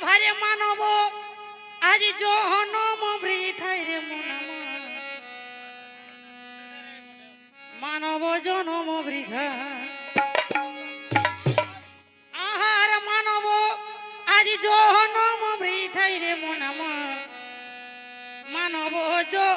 Ever মানব আজ জহনম বৃথায় মন। মানব জনম বৃথা আহার মানব, আজ জহনম বৃথায় রে মনামা। মানব জনম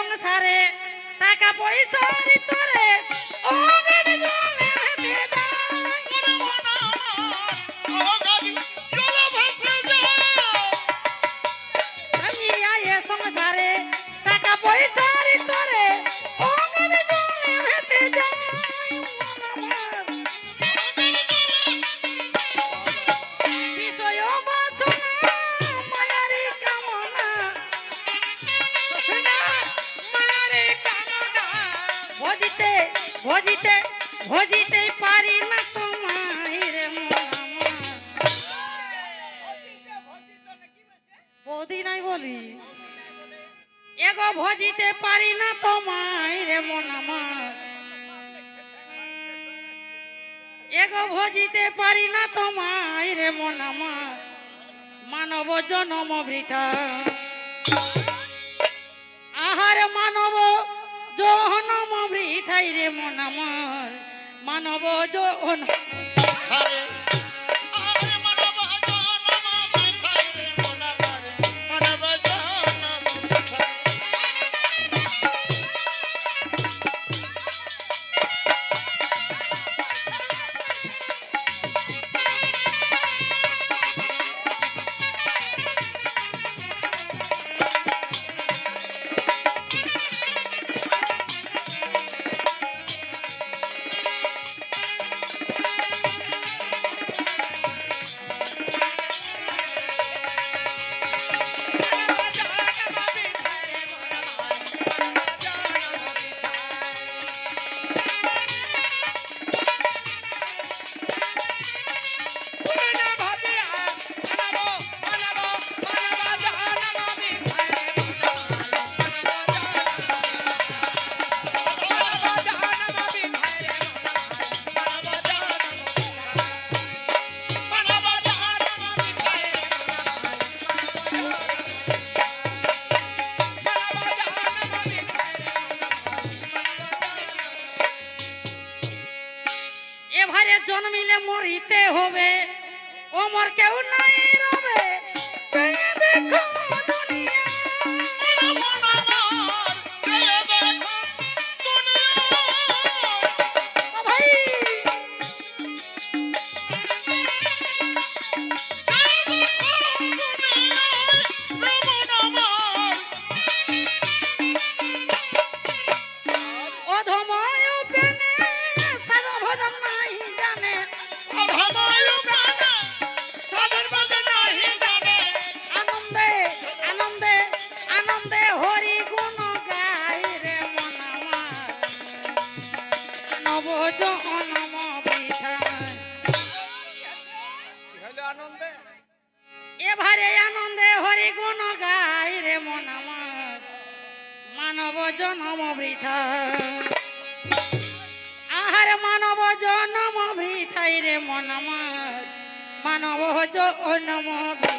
সংসারে টাকা পয়সা তোরে ও। সংসারে টাকা পয়সা ভজিতে ভজিতে পারি না তোমায় রে বৌদি নাই বলি? এগো ভজিতে পারি না তোমায় রে মন আমার এগো ভজিতে পারি না তোমায় রে মন আমার মানব জনম বৃথা। আহার মানব জহনম বৃথাই রে মন মানব জহন এবারে আনন্দে হরি গুণ গাই রে জনম আহার মানব জনম বৃথাই রে মন মানব জনম বৃথা